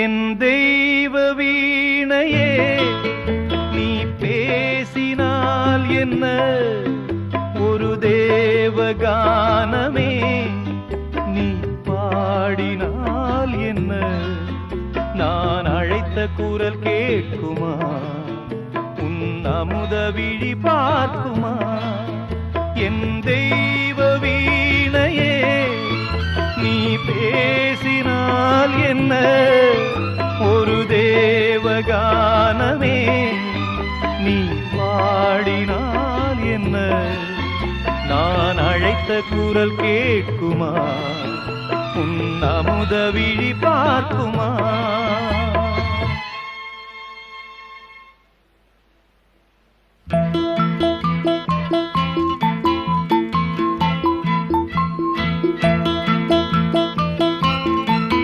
என் தெய்வ வீணையே நீ பேசினால் என்ன? ஒரு தேவ கானமே நீ பாடினால் என்ன? நான் அழைத்த குரல் கேட்குமா? உன் அமுத விழி பார்க்குமா? என் தெய்வ வீணையே நீ பேசினால் என்ன? தேவகானமே நீ பாடினால் என்ன? நான் அழைத்த குரல் கேட்குமா? உன் அமுத விழி பார்க்குமா?